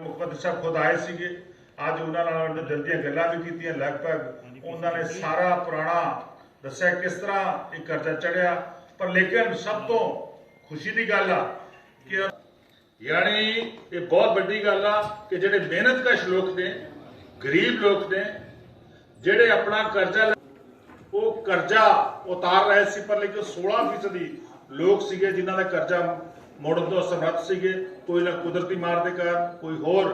ਮੁੱਖ ਮੰਤਰੀ ਖੁਦ ਆਏ ਸੀਗੇ। ਅੱਜ ਉਹਨਾਂ ਨਾਲ ਦਿਲ ਦੀਆਂ ਗੱਲਾਂ ਵੀ ਕੀਤੀਆਂ। ਲਗਭਗ ਉਹਨਾਂ ਨੇ ਸਾਰਾ ਪੁਰਾਣਾ ਦੱਸਿਆ ਕਿਸ ਤਰ੍ਹਾਂ ਇਹ ਕਰਜ਼ਾ ਚੜਿਆ। ਪਰ ਲੇਕਿਨ ਸਭ ਤੋਂ ਖੁਸ਼ੀ ਦੀ ਗੱਲ ਆ ਕਿ ਯਾਨੀ ਇਹ ਬਹੁਤ ਵੱਡੀ ਗੱਲ ਆ ਕਿ ਜਿਹੜੇ ਮਿਹਨਤਕਸ਼ ਲੋਕ ਨੇ, ਗਰੀਬ ਲੋਕ ਨੇ, ਜਿਹੜੇ ਆਪਣਾ ਕਰਜ਼ਾ ਲੈ- ਉਹ ਕਰਜ਼ਾ ਉਤਾਰ ਰਹੇ ਸੀ, ਪਰ ਲੇਕਿਨ 16% ਲੋਕ ਸੀਗੇ ਜਿਨ੍ਹਾਂ ਦਾ ਕਰਜ਼ਾ ਮੋੜਨ ਤੋਂ ਸਮਰੱਥ ਸੀਗੇ, ਕੋਈ ਨਾ ਕੁਦਰਤੀ ਮਾਰ ਦੇ ਕਾਰਨ, ਕੋਈ ਹੋਰ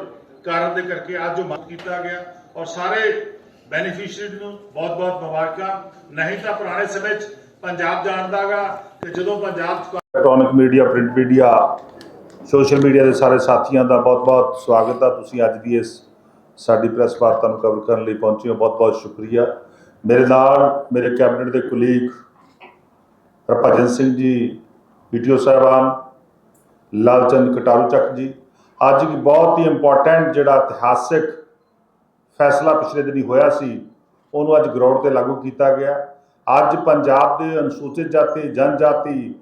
ਕਾਰਨ ਦੇ ਕਰਕੇ ਅੱਜ ਉਹ ਮਤ ਕੀਤਾ ਗਿਆ ਔਰ ਸਾਰੇ ਬੈਨੀਫੀਸ਼ੀਅਰੀ ਨੂੰ ਬਹੁਤ-ਬਹੁਤ ਮੁਬਾਰਕਾਂ। ਨਹੀਂ ਤਾਂ ਪੁਰਾਣੇ ਸਮੇਂ 'ਚ ਪੰਜਾਬ ਜਾਣਦਾਗਾ ਕਿ ਜਦੋਂ ਪੰਜਾਬ 'ਚ electronic media print media social media ਦੇ ਸਾਰੇ ਸਾਥੀਆਂ ਦਾ ਬਹੁਤ-ਬਹੁਤ ਸਵਾਗਤ ਆ। ਤੁਸੀਂ ਅੱਜ ਦੀ ਇਸ ਸਾਡੀ ਪ੍ਰੈਸ ਵਾਰਤਾ ਨੂੰ ਕਵਰ ਕਰਨ ਲਈ ਪਹੁੰਚੇ ਹੋ। ਬਹੁਤ-ਬਹੁਤ ਸ਼ੁਕਰੀਆ। ਮੇਰੇ ਨਾਲ ਮੇਰੇ ਕੈਬਨਿਟ ਦੇ ਕੁਲੀਗ ਹਰਭਜਨ ਸਿੰਘ ਜੀ ਪੀਟੀਓ ਸਾਹਿਬਾਨ ਲਾਲਚੰਦ ਕਟਾਰੂ ਚੱਕ ਜੀ, ਅੱਜ ਇੱਕ ਬਹੁਤ ਹੀ ਇੰਪੋਰਟੈਂਟ ਜਿਹੜਾ ਇਤਿਹਾਸਿਕ ਫੈਸਲਾ ਪਿਛਲੇ ਦਿਨੀ ਹੋਇਆ ਸੀ, ਉਹਨੂੰ ਅੱਜ ਗਰਾਊਂਡ ਤੇ ਲਾਗੂ ਕੀਤਾ ਗਿਆ। ਅੱਜ ਪੰਜਾਬ ਦੇ ਅਨੁਸੂਚਿਤ ਜਾਤੀ, ਜਨਜਾਤੀ,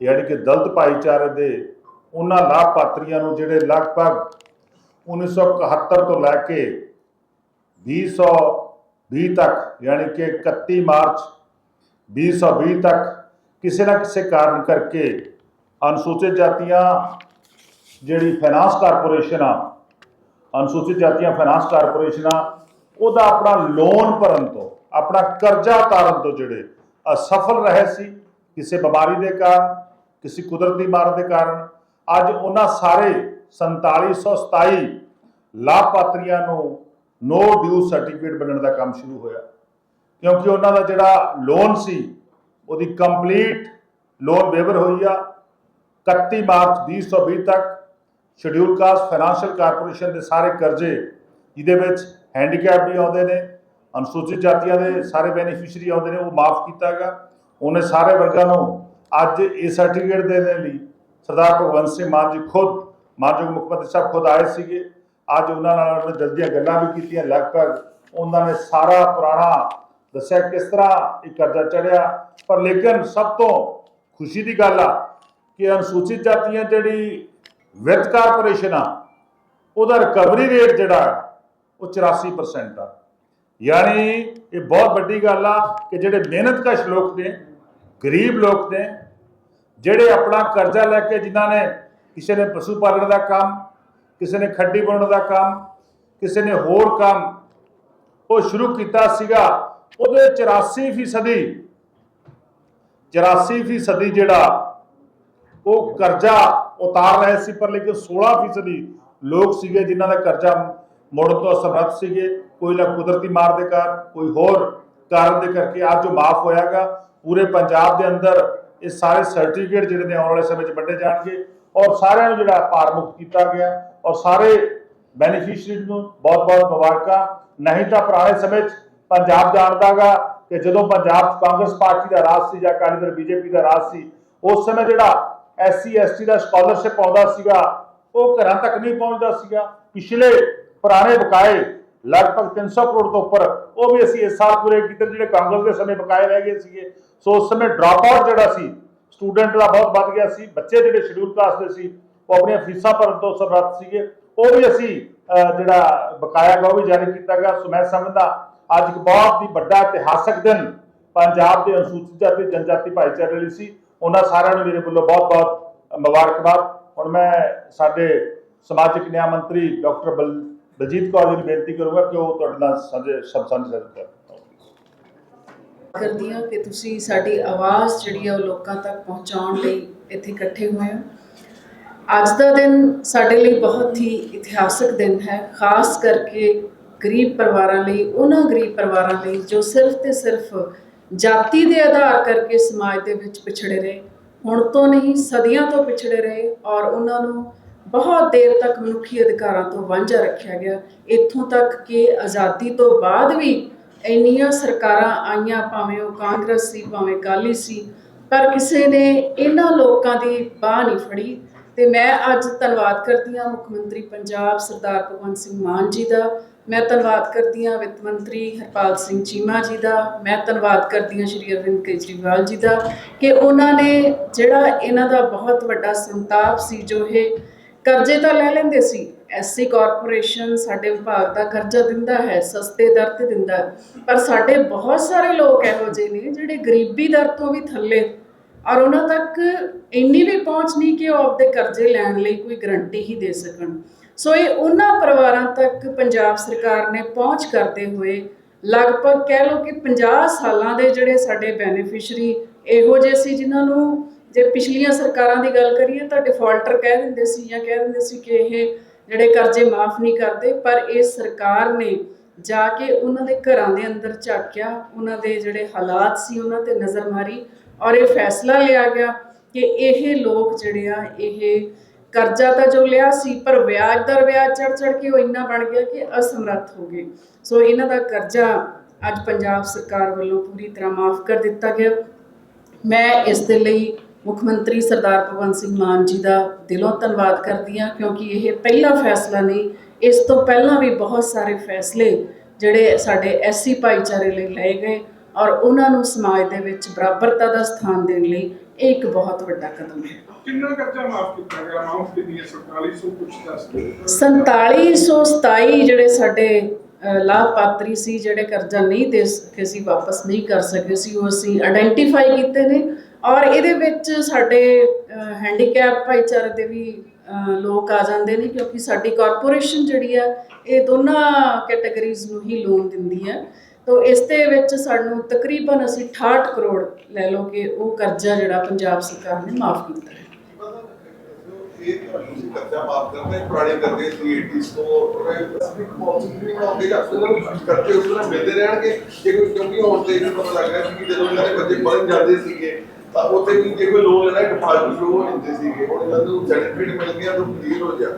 ਯਾਨੀ ਕਿ ਦਲਤ ਭਾਈਚਾਰੇ ਦੇ ਉਹਨਾਂ ਲਾਭਪਾਤਰੀਆਂ ਨੂੰ ਜਿਹੜੇ ਲਗਭਗ 1971 ਤੋਂ ਲੈ ਕੇ 2020 ਤੱਕ, ਯਾਨੀ ਕਿ 31 ਮਾਰਚ 2020 ਤੱਕ, ਕਿਸੇ ਨਾ ਕਿਸੇ ਕਾਰਨ ਕਰਕੇ ਅਨੁਸੂਚਿਤ ਜਾਤੀਆਂ ਜਿਹੜੀ ਫਾਈਨਾਂਸ ਕਾਰਪੋਰੇਸ਼ਨ ਆ, ਅਨੁਸੂਚਿਤ ਜਾਤੀਆਂ ਫਾਈਨਾਂਸ ਕਾਰਪੋਰੇਸ਼ਨ ਆ, ਉਹਦਾ ਆਪਣਾ ਲੋਨ ਭਰਨ ਤੋਂ, ਆਪਣਾ ਕਰਜ਼ਾ ਉਤਾਰਨ ਤੋਂ ਜਿਹੜੇ ਅਸਫਲ ਰਹੇ ਸੀ, ਕਿਸੇ ਬਿਮਾਰੀ ਦੇ ਕਾਰਨ, ਕਿਸੇ ਕੁਦਰਤੀ ਮਾਰ ਦੇ ਕਾਰਨ, ਅੱਜ ਉਹਨਾਂ ਸਾਰੇ 4727 ਲਾਭਪਾਤਰੀਆਂ ਨੂੰ ਨੋ ਡਿਊ ਸਰਟੀਫਿਕੇਟ ਬਣਨ ਦਾ ਕੰਮ ਸ਼ੁਰੂ ਹੋਇਆ। ਕਿਉਂਕਿ ਉਹਨਾਂ ਦਾ ਜਿਹੜਾ ਲੋਨ ਸੀ, ਉਹਦੀ ਕੰਪਲੀਟ ਲੋਨ ਵੇਵਰ ਹੋਈ ਆ 31 ਮਾਰਚ 2020 ਤੱਕ ਸ਼ਡਿਊਲ ਕਾਸਟ ਫਾਈਨੈਂਸ਼ੀਅਲ ਕਾਰਪੋਰੇਸ਼ਨ ਦੇ ਸਾਰੇ ਕਰਜ਼ੇ ਜਿਹਦੇ ਵਿੱਚ ਹੈਂਡੀਕੈਪ ਵੀ ਆਉਂਦੇ ਨੇ, ਅਨੁਸੂਚਿਤ ਜਾਤੀਆਂ ਦੇ ਸਾਰੇ ਬੈਨੀਫੀਸ਼ੀਅਰੀ ਆਉਂਦੇ ਨੇ, ਉਹ ਮਾਫ ਕੀਤਾ ਗਿਆ। ਉਹਨੇ ਸਾਰੇ ਵਰਗਾਂ ਨੂੰ ਅੱਜ ਇਹ ਸਰਟੀਫਿਕੇਟ ਦੇਣ ਦੇ ਲਈ ਸਰਦਾਰ ਭਗਵੰਤ ਸਿੰਘ ਮਾਨ ਜੀ ਖੁਦ, ਮਾਨਯੋਗ ਮੁੱਖ ਮੰਤਰੀ ਸਾਹਿਬ ਖੁਦ ਆਏ ਸੀਗੇ। ਅੱਜ ਉਹਨਾਂ ਨਾਲ ਉਹਨਾਂ ਦਿਲ ਦੀਆਂ ਗੱਲਾਂ ਵੀ ਕੀਤੀਆਂ, ਲਗਭਗ ਉਹਨਾਂ ਨੇ ਸਾਰਾ ਪੁਰਾਣਾ ਦੱਸਿਆ ਕਿਸ ਤਰ੍ਹਾਂ ਇਹ ਕਰਜ਼ਾ ਚੜਿਆ ਪਰ ਲੇਕਿਨ ਸਭ ਤੋਂ ਖੁਸ਼ੀ ਦੀ ਗੱਲ ਆ ਕਿ ਅਨੁਸੂਚਿਤ ਜਾਤੀਆਂ ਜਿਹੜੀ ਵਿੱਤ ਕਾਰਪੋਰੇਸ਼ਨ ਆ, ਉਹਦਾ ਰਿਕਵਰੀ ਰੇਟ ਜਿਹੜਾ ਉਹ 84% ਆ। ਯਾਨੀ ਇਹ ਬਹੁਤ ਵੱਡੀ ਗੱਲ ਆ ਕਿ ਜਿਹੜੇ ਮਿਹਨਤਕਸ਼ ਲੋਕ ਨੇ, ਗਰੀਬ ਲੋਕ ਨੇ, ਜਿਹੜੇ ਆਪਣਾ ਕਰਜ਼ਾ ਲੈ ਕੇ ਜਿਨ੍ਹਾਂ ਨੇ ਕਿਸੇ ਨੇ ਪਸ਼ੂ ਪਾਲਣ ਦਾ ਕੰਮ, ਕਿਸੇ ਨੇ ਖੱਡੀ ਬਣਾਉਣ ਦਾ ਕੰਮ, ਕਿਸੇ ਨੇ ਹੋਰ ਕੰਮ, ਉਹ ਸ਼ੁਰੂ ਕੀਤਾ ਸੀਗਾ, ਉਹਦੇ 84 ਫੀਸਦੀ 84 ਫੀਸਦੀ ਜਿਹੜਾ ਉਹ ਕਰਜ਼ਾ ਉਤਾਰ ਰਹੇ ਸੀ, ਪਰ ਲੇਕਿਨ 16 ਫੀਸਦੀ ਲੋਕ ਸੀਗੇ ਜਿਨ੍ਹਾਂ ਦਾ ਕਰਜ਼ਾ ਮੋੜਨ ਤੋਂ ਅਸਮਰੱਥ ਸੀਗੇ। ਕੋਈ ਨਾ ਕੁਦਰਤੀ ਮਾਰ ਦੇ ਕਾਰਨ, ਕੋਈ ਹੋਰ ਕਾਰਨ ਦੇ ਕਰਕੇ ਅੱਜ ਜੋ ਮਾਫ ਹੋਇਆਗਾ। ਪੂਰੇ ਪੰਜਾਬ ਦੇ ਅੰਦਰ ਇਹ ਸਾਰੇ ਸਰਟੀਫਿਕੇਟ ਜਿਹੜੇ ਨੇ ਆਉਣ ਵਾਲੇ ਸਮੇਂ 'ਚ ਵੰਡੇ ਜਾਣਗੇ ਔਰ ਸਾਰਿਆਂ ਨੂੰ ਜਿਹੜਾ ਭਾਰ ਮੁਕਤ ਕੀਤਾ ਗਿਆ ਔਰ ਸਾਰੇ ਬੈਨੀਫੀਸ਼ੀਅਰੀ ਨੂੰ ਬਹੁਤ-ਬਹੁਤ ਮੁਬਾਰਕਾਂ। ਨਹੀਂ ਤਾਂ ਪੁਰਾਣੇ ਸਮੇਂ 'ਚ ਪੰਜਾਬ ਜਾਣਦਾਗਾ ਕਿ ਜਦੋਂ ਪੰਜਾਬ 'ਚ ਕਾਂਗਰਸ ਪਾਰਟੀ ਦਾ ਰਾਜ ਸੀ ਜਾਂ ਅਕਾਲੀ ਦਲ ਬੀਜੇਪੀ ਦਾ ਰਾਜ ਸੀ, ਉਸ ਸਮੇਂ ਜਿਹੜਾ ਐਸਸੀ, ਐਸਟੀ ਦਾ ਸਕਾਲਰਸ਼ਿਪ ਆਉਂਦਾ ਸੀਗਾ, ਉਹ ਘਰਾਂ ਤੱਕ ਨਹੀਂ ਪਹੁੰਚਦਾ ਸੀਗਾ। ਪਿਛਲੇ ਪੁਰਾਣੇ ਬਕਾਏ ਲਗਭਗ 300 ਕਰੋੜ ਤੋਂ ਉੱਪਰ, ਉਹ ਵੀ ਅਸੀਂ ਇਸ ਸਾਲ ਪੂਰੇ ਕੀਤੇ ਜਿਹੜੇ ਕਾਂਗਰਸ ਦੇ ਸਮੇਂ ਬਕਾਏ ਰਹਿ ਗਏ ਸੀਗੇ। ਸੋ ਉਸ ਸਮੇਂ ਡ੍ਰੌਪ ਆਊਟ ਜਿਹੜਾ ਸੀ ਸਟੂਡੈਂਟ ਦਾ ਬਹੁਤ ਵੱਧ ਗਿਆ ਸੀ, ਬੱਚੇ ਜਿਹੜੇ ਸ਼ਡਿਊਲ ਕਲਾਸ ਦੇ ਸੀ, ਉਹ ਆਪਣੀਆਂ ਫੀਸਾਂ ਭਰਨ ਤੋਂ ਸਮਰੱਥ ਸੀਗੇ। ਉਹ ਵੀ ਅਸੀਂ ਜਿਹੜਾ ਬਕਾਇਆ ਗਾ ਉਹ ਵੀ ਜਾਰੀ ਕੀਤਾ ਗਿਆ। ਸੋ ਮੈਂ ਸਮਝਦਾ, ਅੱਜ ਇੱਕ ਬਹੁਤ ਹੀ ਵੱਡਾ ਇਤਿਹਾਸਕ ਦਿਨ ਪੰਜਾਬ ਦੇ ਅਨੁਸੂਚਿਤ ਜਾਤੀ, ਜਨਜਾਤੀ ਭਾਈਚਾਰੇ ਲਈ ਸੀ। ਉਹਨਾਂ ਸਾਰਿਆਂ ਨੂੰ ਮੇਰੇ ਵੱਲੋਂ ਬਹੁਤ-ਬਹੁਤ ਮੁਬਾਰਕਬਾਦ। ਹੁਣ ਮੈਂ ਸਾਡੇ ਸਮਾਜਿਕ ਨਿਆਂ ਮੰਤਰੀ ਡਾਕਟਰ ਬਲਜੀਤ ਕੌਰ ਜੀ ਨੂੰ ਬੇਨਤੀ ਕਰੂੰਗਾ ਕਿ ਉਹ ਤੁਹਾਡੇ ਨਾਲ ਸਾਂਝੇ ਸ਼ਬਦ ਸਾਂਝੇ ਕਰਨ ਕਰਦੀ ਹਾਂ ਕਿ ਤੁਸੀਂ ਸਾਡੀ ਆਵਾਜ਼ ਜਿਹੜੀ ਆ ਉਹ ਲੋਕਾਂ ਤੱਕ ਪਹੁੰਚਾਉਣ ਲਈ ਇੱਥੇ ਇਕੱਠੇ ਹੋਏ ਹੋ। ਅੱਜ ਦਾ ਦਿਨ ਸਾਡੇ ਲਈ ਬਹੁਤ ਹੀ ਇਤਿਹਾਸਕ ਦਿਨ ਹੈ। ਖਾਸ ਕਰਕੇ ਗਰੀਬ ਪਰਿਵਾਰਾਂ ਲਈ, ਉਹਨਾਂ ਗਰੀਬ ਪਰਿਵਾਰਾਂ ਲਈ ਜੋ ਸਿਰਫ ਤੇ ਸਿਰਫ ਜਾਤੀ ਦੇ ਆਧਾਰ ਕਰਕੇ ਸਮਾਜ ਦੇ ਵਿੱਚ ਪਿਛੜੇ ਰਹੇ, ਹੁਣ ਤੋਂ ਨਹੀਂ, ਸਦੀਆਂ ਤੋਂ ਪਿਛੜੇ ਰਹੇ ਔਰ ਉਹਨਾਂ ਨੂੰ ਬਹੁਤ ਦੇਰ ਤੱਕ ਮਨੁੱਖੀ ਅਧਿਕਾਰਾਂ ਤੋਂ ਵਾਂਝਾ ਰੱਖਿਆ ਗਿਆ। ਇੱਥੋਂ ਤੱਕ ਕਿ ਆਜ਼ਾਦੀ ਤੋਂ ਬਾਅਦ ਵੀ ਇੰਨੀਆਂ ਸਰਕਾਰਾਂ ਆਈਆਂ, ਭਾਵੇਂ ਉਹ ਕਾਂਗਰਸ ਸੀ, ਭਾਵੇਂ ਅਕਾਲੀ ਸੀ, ਪਰ ਕਿਸੇ ਨੇ ਇਹਨਾਂ ਲੋਕਾਂ ਦੀ ਬਾਹ ਨਹੀਂ ਫੜੀ। ਤੇ ਮੈਂ ਅੱਜ ਧੰਨਵਾਦ ਕਰਦੀ ਹਾਂ ਮੁੱਖ ਮੰਤਰੀ ਪੰਜਾਬ ਸਰਦਾਰ ਭਗਵੰਤ ਸਿੰਘ ਮਾਨ ਜੀ ਦਾ ਮੈਂ ਧੰਨਵਾਦ ਕਰਦੀ ਹਾਂ ਵਿੱਤ ਮੰਤਰੀ ਹਰਪਾਲ ਸਿੰਘ ਚੀਮਾ ਜੀ ਦਾ, ਮੈਂ ਧੰਨਵਾਦ ਕਰਦੀ ਹਾਂ ਸ਼੍ਰੀ ਅਰਵਿੰਦ ਕੇਜਰੀਵਾਲ ਜੀ ਦਾ ਕਿ ਉਹਨਾਂ ਨੇ ਜਿਹੜਾ ਇਹਨਾਂ ਦਾ ਬਹੁਤ ਵੱਡਾ ਸੰਤਾਪ ਸੀ, ਜੋ ਇਹ ਕਰਜ਼ੇ ਤਾਂ ਲੈ ਲੈਂਦੇ ਸੀ ਐਸਸੀ ਕਾਰਪੋਰੇਸ਼ਨ ਸਾਡੇ ਵਿਭਾਗ ਦਾ ਕਰਜ਼ਾ ਦਿੰਦਾ ਹੈ, ਸਸਤੇ ਦਰ ਤੇ ਦਿੰਦਾ ਪਰ ਸਾਡੇ ਬਹੁਤ ਸਾਰੇ ਲੋਕ ਇਹੋ ਜਿਹੇ ਨੇ ਜਿਹੜੇ ਗਰੀਬੀ ਦਰ ਤੋਂ ਵੀ ਥੱਲੇ ਔਰ ਉਹਨਾਂ ਤੱਕ ਇੰਨੀ ਵੀ ਪਹੁੰਚ ਨਹੀਂ ਕਿ ਉਹ ਆਪਦੇ ਕਰਜ਼ੇ ਲੈਣ ਲਈ ਕੋਈ ਗਰੰਟੀ ਹੀ ਦੇ ਸਕਣ। ਸੋ ਇਹ ਉਹਨਾਂ ਪਰਿਵਾਰਾਂ ਤੱਕ ਪੰਜਾਬ ਸਰਕਾਰ ਨੇ ਪਹੁੰਚ ਕਰਦੇ ਹੋਏ ਲਗਭਗ ਕਹਿ ਲਓ ਕਿ 50 ਸਾਲਾਂ ਦੇ ਜਿਹੜੇ ਸਾਡੇ ਬੈਨੀਫੀਸ਼ਰੀ ਇਹੋ ਜਿਹੇ ਸੀ ਜਿਨ੍ਹਾਂ ਨੂੰ ਜੇ ਪਿਛਲੀਆਂ ਸਰਕਾਰਾਂ ਦੀ ਗੱਲ ਕਰੀਏ ਤਾਂ ਡਿਫਾਲਟਰ ਕਹਿ ਦਿੰਦੇ ਸੀ ਜਾਂ ਕਹਿ ਦਿੰਦੇ ਸੀ ਕਿ ਇਹ ਜਿਹੜੇ ਕਰਜ਼ੇ ਮਾਫ ਨਹੀਂ ਕਰਦੇ, ਪਰ ਇਹ ਸਰਕਾਰ ਨੇ ਜਾ ਕੇ ਉਹਨਾਂ ਦੇ ਘਰਾਂ ਦੇ ਅੰਦਰ ਝਾਕਿਆ, ਉਹਨਾਂ ਦੇ ਜਿਹੜੇ ਹਾਲਾਤ ਸੀ ਉਹਨਾਂ ਤੇ ਨਜ਼ਰ ਮਾਰੀ ਔਰ ਇਹ ਫੈਸਲਾ ਲਿਆ ਗਿਆ ਕਿ ਇਹ ਲੋਕ ਜਿਹੜੇ ਆ, ਇਹ ਕਰਜ਼ਾ ਤਾਂ ਜੋ ਲਿਆ ਸੀ, ਪਰ ਵਿਆਜ ਦਰ ਵਿਆਜ ਚੜ ਚੜ ਕੇ ਉਹ ਇੰਨਾ ਬਣ ਗਿਆ ਕਿ ਅਸਮਰੱਥ ਹੋ ਗਏ। ਸੋ ਇਹਨਾਂ ਦਾ ਕਰਜ਼ਾ ਅੱਜ ਪੰਜਾਬ ਸਰਕਾਰ ਵੱਲੋਂ ਪੂਰੀ ਤਰ੍ਹਾਂ ਮਾਫ ਕਰ ਦਿੱਤਾ ਗਿਆ। ਮੈਂ ਇਸ ਦੇ ਲਈ ਮੁੱਖ ਮੰਤਰੀ ਸਰਦਾਰ ਭਗਵੰਤ ਸਿੰਘ ਮਾਨ ਜੀ ਦਾ ਦਿਲੋਂ ਧੰਨਵਾਦ ਕਰਦੀ ਹਾਂ, ਕਿਉਂਕਿ ਇਹ ਪਹਿਲਾ ਫੈਸਲਾ ਨਹੀਂ, ਇਸ ਤੋਂ ਪਹਿਲਾਂ ਵੀ ਬਹੁਤ ਸਾਰੇ ਫੈਸਲੇ ਜਿਹੜੇ ਸਾਡੇ ਐਸਸੀ ਭਾਈਚਾਰੇ ਲਈ ਲਏ ਗਏ ਔਰ ਉਹਨਾਂ ਨੂੰ ਸਮਾਜ ਦੇ ਵਿੱਚ ਬਰਾਬਰਤਾ ਦਾ ਸਥਾਨ ਦੇਣ ਲਈ ਇਹ ਇੱਕ ਬਹੁਤ ਵੱਡਾ ਕਦਮ ਹੈ। ਕਿੰਨਾ ਕਰਜ਼ਾ ਮਾਫ ਕੀਤਾ ਗਿਆ? ਅਮਾਉਂਟ ਕਿੰਨੀ ਹੈ 4700 ਕੁਛ ਦੱਸ ਦਿਓ। 4727 ਜਿਹੜੇ ਸਾਡੇ ਲਾਭਪਾਤਰੀ ਸੀ ਜਿਹੜੇ ਕਰਜ਼ਾ ਨਹੀਂ ਦੇ ਸਕੇ ਸੀ ਵਾਪਸ ਨਹੀਂ ਕਰ ਸਕੇ ਸੀ ਉਹ ਅਸੀਂ ਆਇਡੈਂਟੀਫਾਈ ਕੀਤੇ ਨੇ। ਔਰ ਇਹਦੇ ਵਿੱਚ ਸਾਡੇ ਹੈਂਡੀਕੈਪ ਭਾਈਚਾਰੇ ਦੇ ਵੀ ਲੋਕ ਆ ਜਾਂਦੇ ਨੇ ਕਿਉਂਕਿ ਸਾਡੀ ਕਾਰਪੋਰੇਸ਼ਨ ਜਿਹੜੀ ਆ ਇਹ ਦੋਨਾਂ ਕੈਟਾਗਰੀਜ਼ ਨੂੰ ਹੀ ਲੋਨ ਦਿੰਦੀ ਹੈ ਤੋ ਇਸ ਦੇ ਵਿੱਚ ਸਾਨੂੰ ਤਕਰੀਬਨ ਅਸੀਂ 68 ਕਰੋੜ ਲੈ ਲਓ ਕਿ ਉਹ ਕਰਜ਼ਾ ਜਿਹੜਾ ਪੰਜਾਬ ਸਰਕਾਰ ਨੇ ਮਾਫ ਕੀਤਾ ਹੈ। ਇਹ ਤੁਸੀਂ ਕਰਜ਼ਾ ਮਾਫ ਕਰਦੇ ਹੋ, ਪੁਰਾਣੇ ਕਰਜ਼ੇ ਸੀ 80s ਤੋਂ ਸਪੈਸਿਫਿਕ ਪਾਲਿਸੀ ਨਹੀਂ ਬਣਾਉਂਦੇ ਜਾਂ ਉਹਨਾਂ ਨੂੰ ਕਰਜ਼ੇ ਉਸ ਤਰ੍ਹਾਂ ਮਿਲਦੇ ਰਹਿਣਗੇ ਜੇ ਕੋਈ ਕਿਉਂਕਿ ਹੁਣ ਤੇ ਇਹ ਪਤਾ ਲੱਗ ਰਿਹਾ ਸੀ ਕਿ ਜਦੋਂ ਇਹਨਾਂ ਦੇ ਬੱਚੇ ਪੜ੍ਹਨ ਜਾਂਦੇ ਸੀਗੇ ਤਾਂ ਉੱਥੇ ਵੀ ਜੇ ਕੋਈ ਲੋਨ ਲੈਣਾ ਡਿਫਾਲਟ ਸ਼ੋ ਹੋ ਜਾਂਦੇ ਸੀਗੇ ਹੁਣ ਇਹਨਾਂ ਨੂੰ ਸਰਟੀਫਿਕੇਟ ਮਿਲ ਗਿਆ ਤਾਂ ਕਲੀਅਰ ਹੋ ਜਾ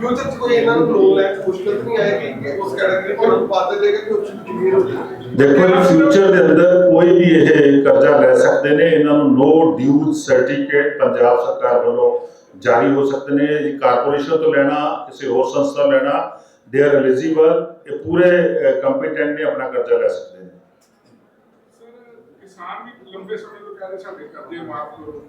ਫਿਊਚਰ 'ਚ ਕੋਈ ਇਹਨਾਂ ਨੂੰ ਲੋਨ ਲੈਣ 'ਚ ਮੁਸ਼ਕਲ ਨਹੀਂ ਆਏਗੀ ਕਿ ਉਸ ਕੈਟਾਗਰੀ ਤੋਂ ਨੂੰ ਪਾ ਦੇਗਾ ਕਿ ਉਹ ਕਲੀਅਰ ਹੋ ਜਾਏ ਦੇਖੋ ਫਿਊਚਰ ਦੇ ਅੰਦਰ ਕੋਈ ਵੀ ਇਹ ਕਰਜ਼ਾ ਲੈ ਸਕਦੇ ਨੇ ਇਹਨਾਂ ਨੂੰ ਨੋ ਡਿਊ ਸਰਟੀਫਿਕੇਟ ਪੰਜਾਬ ਸਰਕਾਰ ਵੱਲੋਂ ਜਾਰੀ ਹੋ ਸਕਦੇ ਨੇ। ਜੀ ਕਾਰਪੋਰੇਸ਼ਨ ਤੋਂ ਲੈਣਾ ਕਿਸੇ ਹੋਰ ਸੰਸਥਾ ਲੈਣਾ ਦੇ ਆਰ ਐਲੀਜੀਬਲ ਇਹ ਪੂਰੇ ਕੰਪੀਟੈਂਟ ਨੇ ਆਪਣਾ ਕਰਜ਼ਾ ਲੈ ਸਕਦੇ ਨੇ। ਸਰ ਕਿਸਾਨ ਵੀ ਲੰਬੇ ਸਮੇਂ ਤੋਂ ਕਹਿ ਰਹੇ ਸਾਡੇ ਕਰਜ਼ੇ ਮਾਫ ਕਰੋ।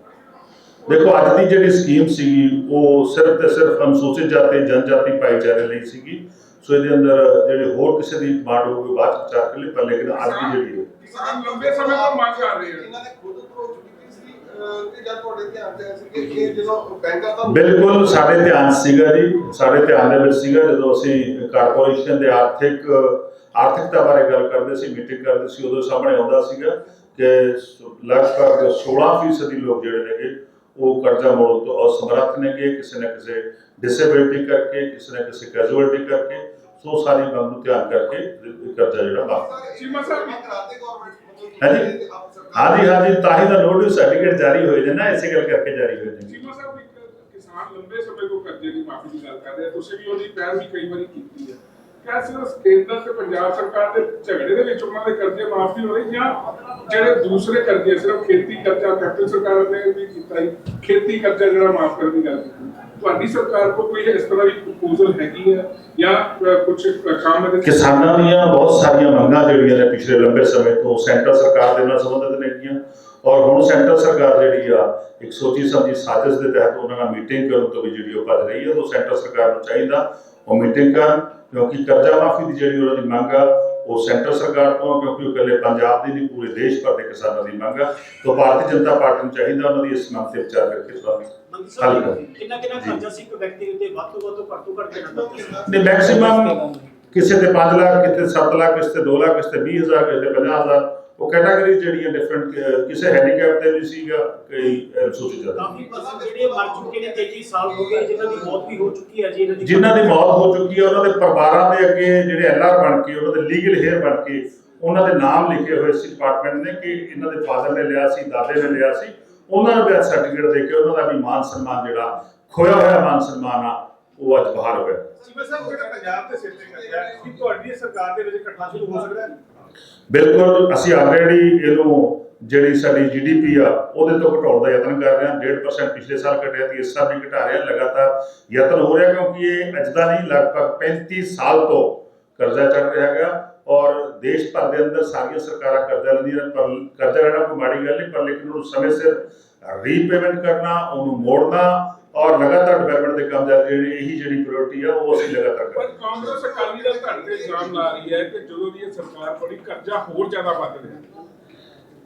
ਦੇਖੋ ਅੱਜ ਦੀ ਜਿਹੜੀ ਸਕੀਮ ਸੀਗੀ ਉਹ ਸਿਰਫ ਤੇ ਸਿਰਫ ਅਨੁਸੂਚਿਤ ਜਾਤੀ ਜਨਜਾਤੀ ਭਾਈਚਾਰੇ ਲਈ ਸੀਗੀ। ਸੋ ਇਹਦੇ ਅੰਦਰ ਜਿਹੜੇ ਹੋਰ ਕਿਸੇ ਦੀ ਡਿਮਾਂਡ ਹੋਊਗੀ ਬਾਅਦ ਚ ਵਿਚਾਰ ਕਰ ਲਈ ਪਰ ਲੇਕਿਨ ਅੱਜ ਦੀ ਜਿਹੜੀ ਹੈ। ਕਿਸਾਨ ਲੰਬੇ ਸਮੇਂ ਤੋਂ ਮੰਗ ਕਰ ਰਹੇ ਹਨ। ਇਹਨਾਂ ਨੇ ਖੁਦ ਅਪਰੋਚ ਕੀਤੀ ਸੀ ਅਹ, ਕਿ ਜਦ ਤੁਹਾਡੇ ਧਿਆਨ ਤੇ ਆਇਆ ਸੀ ਕਿ ਇਹ ਜਦੋਂ ਬੈਂਕਾਂ ਦਾ ਬਿਲਕੁਲ ਸਾਡੇ ਧਿਆਨ ਸੀਗਾ ਜੀ। ਸਾਡੇ ਧਿਆਨ ਦੇ ਵਿੱਚ ਸੀਗਾ ਜਦੋਂ ਅਸੀਂ ਕਾਰਪੋਰੇਸ਼ਨ ਦੇ ਆਰਥਿਕ ਆਰਥਿਕਤਾ ਬਾਰੇ ਗੱਲ ਕਰਦੇ ਸੀ ਮੀਟਿੰਗ ਕਰਦੇ ਸੀ ਉਦੋਂ ਸਾਹਮਣੇ ਆਉਂਦਾ ਸੀਗਾ ਕਿ ਲਗਭਗ 16% ਲੋਕ ਜਿਹੜੇ ਨੇਗੇ ਉਹ ਕਰਜ਼ਾ ਮੋੜਨ ਤੋਂ ਅਸਮਰੱਥ ਨੇਗੇ ਕਿਸੇ ਨਾ ਕਿਸੇ ਡਿਸੇਬਿਲਿਟੀ ਕਰਕੇ ਕਿਸੇ ਨਾ ਕਿਸੇ ਕੈਜੂਅਲਟੀ ਕਰਕੇ ਸੋ ਸਾਰੀ ਮੰਗ ਨੂੰ ਧਿਆਨ ਕਰਕੇ ਕਰਜ਼ਾ ਜਿਹੜਾ ਮਾਫ ਚੀਮਾ ਸਾਹਿਬ ਕਰਾਤੇ ਗਵਰਨਮੈਂਟ ਹਾਂਜੀ। ਹਾਂਜੀ ਹਾਂਜੀ ਤਾਂ ਹੀ ਤਾਂ ਨੋਟਿਸ ਸਰਟੀਫਿਕੇਟ ਜਾਰੀ ਹੋਏ ਨੇ ਨਾ ਇਸੇ ਗੱਲ ਕਰਕੇ ਜਾਰੀ ਹੋਏ ਨੇ ਚੀਮਾ ਸਾਹਿਬ ਕਿਸਾਨ ਲੰਬੇ ਸਮੇਂ ਤੋਂ ਕਰਜ਼ੇ ਦੀ ਮਾਫੀ ਦੀ ਗੱਲ ਕਰ ਰਹੇ ਤੁਸੀਂ ਵੀ ਉਹਦੀ ਪਹਿਲ ਵੀ ਕਈ ਵਾਰੀ ਕੀਤੀ ਹੈ। ਕਿਆ ਸਿਰਫ ਕੇਂਦਰ ਤੇ ਪੰਜਾਬ ਸਰਕਾਰ ਦੇ ਝਗੜੇ ਦੇ ਵਿੱਚ ਉਹਨਾਂ ਦੇ ਕਰਜ਼ੇ ਮਾਫ ਨਹੀਂ ਹੋਏ ਜਾਂ ਜਿਹੜੇ ਦੂਸਰੇ ਕਰਜ਼ੇ ਸਿਰਫ ਖੇਤੀ ਕਰਜ਼ਾ ਕੈਪਟਨ ਸਰਕਾਰ ਨੇ ਵੀ ਕੀਤਾ ਹੀ ਖੇਤੀ ਕਰਜ਼ਾ ਜਿਹੜਾ ਮਾਫ ਕਰਨ ਦੀ ਗੱਲ ਕੀਤੀ। ਤੁਹਾਡੀ ਸਰਕਾਰ ਕੋਲ ਕੋਈ ਇਸ ਤਰ੍ਹਾਂ ਦੀ ਪ੍ਰਪੋਜ਼ਲ ਹੈਗੀ ਹੈ ਜਾਂ ਕੁਝ ਕੰਮ ਦੇ ਕਿਸਾਨਾਂ ਦੀਆਂ ਬਹੁਤ ਸਾਰੀਆਂ ਮੰਗਾਂ ਜਿਹੜੀਆਂ ਨੇ ਪਿਛਲੇ ਲੰਬੇ ਸਮੇਂ ਤੋਂ ਸੈਂਟਰ ਸਰਕਾਰ ਦੇ ਨਾਲ ਸੰਬੰਧਿਤ ਨੇਗੀਆਂ ਔਰ ਹੁਣ ਸੈਂਟਰ ਸਰਕਾਰ ਜਿਹੜੀ ਆ, ਇੱਕ ਸੋਚੀ ਸਾਜ਼ਿਸ਼ ਦੇ ਤਹਿਤ ਉਹਨਾਂ ਨਾਲ ਮੀਟਿੰਗ ਕਰਨ ਤੋਂ ਵੀ ਜਿਹੜੀ ਉਹ ਭੱਜ ਰਹੀ ਹੈ, ਤਾਂ ਸੈਂਟਰ ਸਰਕਾਰ ਨੂੰ ਚਾਹੀਦਾ। ਉਹ ਮੀਟਿੰਗ ਕਰਨ ਕਿਉਂਕਿ ਕਰਜ਼ਾ ਮਾਫੀ ਦੀ ਜਿਹੜੀ ਉਹਨਾਂ ਦੀ ਮੰਗ ਆ ਉਹ ਸੈਂਟਰ ਸਰਕਾਰ ਤੋਂ ਕਿਉਂਕਿ ਉਹ ਇਕੱਲੇ ਪੰਜਾਬ ਦੀ ਨਹੀਂ ਪੂਰੇ ਦੇਸ਼ ਭਰ ਦੇ ਕਿਸਾਨਾਂ ਦੀ ਮੰਗ ਆ ਤਾਂ ਭਾਰਤੀ ਜਨਤਾ ਪਾਰਟੀ ਨੂੰ ਚਾਹੀਦਾ ਉਹਨਾਂ ਦੀ ਇਸ ਮੰਗ ਤੇ ਵਿਚਾਰ ਕਰਕੇ ਸੁਣਾਵੇ ਹਾਲ ਕਰੋ। ਕਿੰਨਾ ਕਿੰਨਾ। ਖਰਚਾ ਸੀ ਇੱਕ ਵਿਅਕਤੀ ਉੱਤੇ ਵੱਧ ਤੋਂ ਵੱਧ ਤੋਂ ਘੱਟ ਤੋਂ ਘੱਟ ਦੇਣਾ ਚਾਹੀਦਾ ਨੇ ਮੈਕਸਿਮਮ ਕਿਸੇ ਤੇ 5 ਲੱਖ ਕਿਸੇ ਤੇ 7 ਲੱਖ ਕਿਸੇ ਤੇ 2 ਲੱਖ ਕਿਸੇ ਤੇ 20000 ਕਿਸੇ ਤੇ 50000 ਉਹ ਕੈਟਾਗਰੀ ਜਿਹੜੀਆਂ ਡਿਫਰੈਂਟ ਕਿਸੇ ਹੈਂਡੀਕੈਪ ਤੇ ਵੀ ਸੀਗਾ ਕਈ ਸੋਚੀ ਜਾਂਦਾ ਕਾਫੀ ਪਰਸਨ ਜਿਹੜੇ ਮਰ ਚੁੱਕੇ ਨੇ 23 ਸਾਲ ਹੋ ਗਏ ਜਿਨ੍ਹਾਂ ਦੀ ਮੌਤ ਵੀ ਹੋ ਚੁੱਕੀ ਹੈ ਜੀ ਇਹਨਾਂ ਦੀ ਜਿਨ੍ਹਾਂ ਦੀ ਮੌਤ ਹੋ ਚੁੱਕੀ ਹੈ ਉਹਨਾਂ ਦੇ ਪਰਿਵਾਰਾਂ ਦੇ ਅੱਗੇ ਜਿਹੜੇ ਐਲਆਰ ਬਣ ਕੇ ਉਹਨਾਂ ਦੇ ਲੀਗਲ ਹੇਅਰ ਬਣ ਕੇ ਉਹਨਾਂ ਦੇ ਨਾਮ ਲਿਖੇ ਹੋਏ ਸੀ ਡਿਪਾਰਟਮੈਂਟ ਨੇ ਕਿ ਇਹਨਾਂ ਦੇ ਫਾਦਰ ਨੇ ਲਿਆ ਸੀ ਦਾਦੇ ਨੇ ਲਿਆ ਸੀ। ਉਹਨਾਂ ਨੂੰ ਵੀ ਸਰਟੀਫਿਕੇਟ ਦੇ ਕੇ ਉਹਨਾਂ ਦਾ ਵੀ ਮਾਨ ਸਨਮਾਨ ਜਿਹੜਾ ਖੋਇਆ ਹੋਇਆ ਮਾਨ ਸਨਮਾਨ ਆ ਉਹ ਅੱਜ ਬਾਹਰ ਹੋਇਆ। ਚੀਮਾ ਸਾਹਿਬ ਜਿਹੜਾ ਪੰਜਾਬ ਦੇ ਸਿਰ ਤੇ ਕਰਜ਼ਾ ਹੈ ਕੀ ਤੁਹਾਡੀ ਸਰਕਾਰ ਦੇ ਵਿੱਚ ਘਟਨਾ ਸ਼ੁਰੂ ਹੋ ਸਕਦਾ ਹੈ? ਬਿਲਕੁਲ, ਅਸੀਂ ਆਲਰੇਡੀ ਇਹਨੂੰ ਜਿਹੜੀ ਸਾਡੀ ਜੀਡੀਪੀ ਆ, ਉਹਦੇ ਤੋਂ ਘਟਾਉਣ ਦਾ ਯਤਨ ਕਰ ਰਹੇ ਹਾਂ। 1.5% ਪਿਛਲੇ ਸਾਲ ਘਟਿਆ ਸੀ ਇਸ ਸਾਲ ਵੀ ਘਟਾ ਰਹੇ। ਹਾਂ ਲਗਾਤਾਰ ਯਤਨ ਹੋ ਰਿਹਾ ਕਿਉਂਕਿ ਇਹ ਅੱਜ ਦਾ ਨਹੀਂ, ਲਗਭਗ 35 ਸਾਲ ਤੋਂ ਕਰਜ਼ਾ ਚੱਲ ਰਿਹਾ ਹੈਗਾ ਔਰ ਦੇਸ਼ ਭਰ ਦੇ ਅੰਦਰ ਸਾਰੀਆਂ ਸਰਕਾਰਾਂ ਕਰਜ਼ਾ ਲੈਂਦੀਆਂ ਪਰ ਕਰਜ਼ਾ ਲੈਣਾ ਕੋਈ ਮਾੜੀ ਗੱਲ ਨਹੀਂ, ਪਰ ਲੇਕਿਨ ਉਹਨੂੰ ਸਮੇਂ ਸਿਰ ਰੀਪੇਮੈਂਟ ਕਰਨਾ, ਉਹਨੂੰ ਮੋੜਨਾ ਔਰ ਲਗਾਤਾਰ ਡਿਵੈਲਪਮੈਂਟ ਦੇ ਕੰਮ ਜਾਰੀ ਜਿਹੜੇ ਇਹੀ ਜਿਹੜੀ ਪ੍ਰਾਇੋਰਟੀ ਆ ਉਹ ਅਸੀਂ ਲਗਾਤਾਰ ਪਰ ਕਰਾਂਗੇ ਕਾਂਗਰਸ ਅਕਾਲੀ ਦਲ ਤੁਹਾਡੇ ਤੇ ਇਲਜ਼ਾਮ ਲਾ ਰਹੀ ਹੈ ਕਿ ਜਦੋਂ ਦੀ ਇਹ ਸਰਕਾਰ ਬੜੀ ਕਰਜ਼ਾ ਹੋਰ ਜ਼ਿਆਦਾ ਵੱਧ ਰਿਹਾ।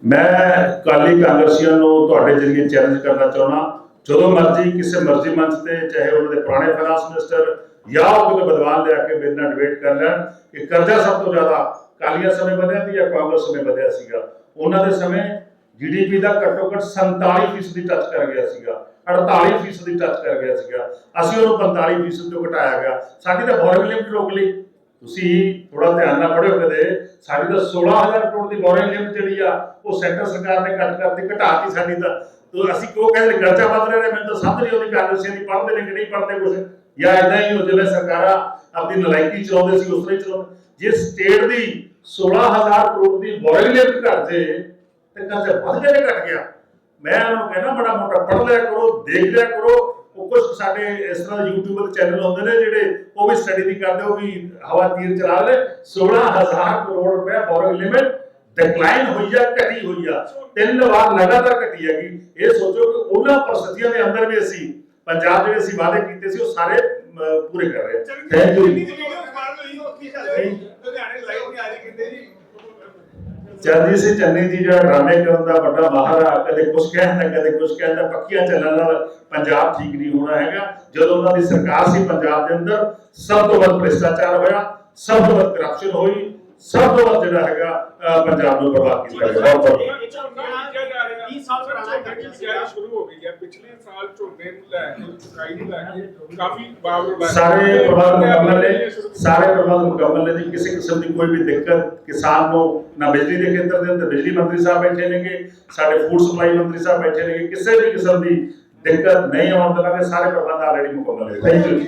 ਮੈਂ ਕਾਲੀ ਕਾਂਗਰਸੀਆਂ ਨੂੰ ਤੁਹਾਡੇ ਜਰੀਏ ਚੈਲੰਜ ਕਰਨਾ ਚਾਹੁੰਦਾ। ਜਦੋਂ ਮਰਜ਼ੀ ਕਿਸੇ ਮਰਜ਼ੀ ਮੰਚ ਤੇ ਚਾਹੇ ਉਹਨਾਂ ਦੇ ਪੁਰਾਣੇ ਫਾਈਨਾਂਸ ਮਿਨਿਸਟਰ ਜਾਂ ਉਹ ਕੋਈ ਵਿਦਵਾਨ ਲਿਆ ਕੇ ਮੇਰੇ ਨਾਲ ਡਿਬੇਟ ਕਰ ਲੈਣ ਕਿ ਕਰਜ਼ਾ ਸਭ ਤੋਂ ਜ਼ਿਆਦਾ ਕਾਲੀਆਂ ਸਮੇਂ ਵਧਿਆ ਸੀ ਜਾਂ ਕਾਂਗਰਸ ਸਮੇਂ ਵਧਿਆ ਸੀਗਾ। ਉਹਨਾਂ ਦੇ ਸਮੇਂ ਜੀਡੀਪੀ ਦਾ ਘੱਟੋ ਘੱਟ 47% ਟੱਚ ਕਰ ਗਿਆ ਸੀਗਾ 48% ਟੱਚ ਕਰ ਗਿਆ ਸੀਗਾ। ਅਸੀਂ ਉਹਨੂੰ 45% ਤੋਂ ਘਟਾਇਆ ਗਿਆ। ਸਾਡੀ ਤਾਂ ਬੋਰਿੰਗ ਲਿਮਟ ਰੋਕ ਲਈ। ਤੁਸੀਂ ਥੋੜਾ ਧਿਆਨ ਨਾਲ ਪੜਿਓ ਕਦੇ ਸਾਡੀ ਤਾਂ 16000 ਕਰੋੜ ਦੀ ਬੋਰਿੰਗ ਲਿਮਟ ਜਿਹੜੀ ਆ, ਉਹ ਸੈਂਟਰ ਸਰਕਾਰ ਨੇ ਕੱਟ ਕਰਤੀ, ਘਟਾਤੀ ਸਾਡੀ ਤਾਂ। ਤੋ ਅਸੀਂ ਕਿਉਂ ਕਹਿੰਦੇ ਕਰਜ਼ਾ ਵੱਧ ਰਿਹਾ ਮੈਨੂੰ ਤਾਂ ਸਮਝ ਨਹੀਂ ਆਉਂਦੀ ਕਾਂਗਰਸੀਆਂ ਦੀ ਪੜ੍ਹਦੇ ਨੇ ਕਿ ਨਹੀਂ ਪੜ੍ਹਦੇ ਕੁਝ ਜਾਂ ਇਦਾਂ ਹੀ ਉਹ ਜਿਵੇਂ, ਸਰਕਾਰਾਂ ਆਪਣੀ ਨਲਾਇਕੀ ਚਲਾਉਂਦੇ ਸੀ, ਉਸ ਤਰ੍ਹਾਂ ਹੀ ਚਲਾਉਂਦੇ। ਜੇ ਸਟੇਟ ਦੀ 16000 ਕਰੋੜ ਦੀ ਬੋਰਿੰਗ ਲਿਮਟ ਘਟ ਤੇ ਕਰਜ਼ਾ ਵੱਧ ਗਿਆ ਜਾਂ ਘਟ ਗਿਆ। ਮੈਂ ਉਹਨਾਂ ਕਹਿੰਦਾ ਬੜਾ ਮੋਟਾ ਪੜ੍ਹ ਲਿਆ ਕਰੋ ਦੇਖ ਲਿਆ ਕਰੋ। ਉਹ ਕੁਝ ਸਾਡੇ ਇਸ ਤਰ੍ਹਾਂ YouTube ਤੇ ਚੈਨਲ ਹੁੰਦੇ ਨੇ ਜਿਹੜੇ ਉਹ ਵੀ ਸਟੱਡੀ ਨਹੀਂ ਕਰਦੇ ਉਹ ਵੀ ਹਵਾ ਤੀਰ ਚਲਾ ਲੈ 16000 ਕਰੋੜ ਰੁਪਏ ਬੋਰਿੰਗ ਲਿਮਿਟ ਡਿਕਲਾਈਨ ਹੋਈ ਆ ਘਟੀ ਹੋਈ ਆ। ਤਿੰਨ ਵਾਰ ਲਗਾਤਾਰ ਘਟੀ ਹੈਗੀ। ਇਹ ਸੋਚੋ ਕਿ ਉਹਨਾਂ ਪ੍ਰਸਥਿਤੀਆਂ ਦੇ ਅੰਦਰ ਵੀ ਅਸੀਂ ਪੰਜਾਬ ਜਿਹੜੇ ਅਸੀਂ ਵਾਅਦੇ ਕੀਤੇ ਸੀ ਉਹ ਸਾਰੇ ਪੂਰੇ ਕਰ ਰਹੇ ਹਾਂ। ਥੈਂਕ ਯੂ ਲੁਧਿਆਣੇ ਲਾਈਵ ਨਹੀਂ ਆ ਰਹੀ ਕਹਿੰਦੇ ਜੀ ਚਰਨਜੀਤ ਸਿੰਘ ਚੰਨੀ ਜੀ ਜਿਹੜਾ ਡਰਾਮੇ ਕਰਨ ਦਾ ਵੱਡਾ ਮਾਹਰ ਆ, ਕਦੇ ਕੁਝ ਕਹਿੰਦਾ ਕਦੇ ਕੁਝ ਕਹਿੰਦਾ ਪੱਕੀਆਂ ਚੱਲਣ ਨਾਲ ਪੰਜਾਬ ਠੀਕ ਨਹੀਂ ਹੋਣਾ ਹੈਗਾ। ਜਦੋਂ ਉਹਨਾਂ ਦੀ ਸਰਕਾਰ ਸੀ ਪੰਜਾਬ ਦੇ ਅੰਦਰ, ਸਭ ਤੋਂ ਵੱਧ ਭ੍ਰਿਸ਼ਟਾਚਾਰ ਹੋਇਆ, ਸਭ ਤੋਂ ਵੱਧ ਕਰਪਸ਼ਨ ਹੋਈ, ਸਭ ਤੋਂ ਵੱਧ ਜਿਹੜਾ ਹੈਗਾ ਪੰਜਾਬ ਨੂੰ ਬਰਬਾਦ ਕੀਤਾ ਗਿਆ। ਬਹੁਤ ਬਹੁਤ ਸਾਲ ਪੁਰਾਣਾ ਦੀ ਬਿਜਾਈ ਸ਼ੁਰੂ ਹੋ ਗਈ ਹੈ। ਪਿਛਲੇ ਸਾਲ ਝੋਨੇ ਨੂੰ ਲੈ ਕੇ ਚੁਕਾਈ ਨੂੰ ਲੈ ਕੇ ਕਾਫੀ ਬਾਵਰ ਸਾਰੇ ਪ੍ਰਬੰਧ ਮੁਕੰਮਲ ਨੇ। ਸਾਰੇ ਪ੍ਰਬੰਧ ਮੁਕੰਮਲ ਨੇ ਜੀ। ਕਿਸੇ ਕਿਸਮ ਦੀ ਕੋਈ ਵੀ ਦਿੱਕਤ ਕਿਸਾਨ ਨੂੰ ਨਾ ਬਿਜਲੀ ਦੇ ਖੇਤਰ ਦੇ ਅੰਦਰ ਬਿਜਲੀ ਮੰਤਰੀ ਸਾਹਿਬ ਬੈਠੇ ਨੇਗੇ ਸਾਡੇ ਫੂਡ ਸਪਲਾਈ ਮੰਤਰੀ ਸਾਹਿਬ ਬੈਠੇ ਨੇਗੇ ਕਿਸੇ ਵੀ ਕਿਸਮ ਦੀ ਦਿੱਕਤ ਨਹੀਂ ਆਉਣ ਦੇਵਾਂਗੇ। ਸਾਰੇ ਪ੍ਰਬੰਧ ਆਲਰੇਡੀ ਮੁਕੰਮਲ ਨੇ। Thank you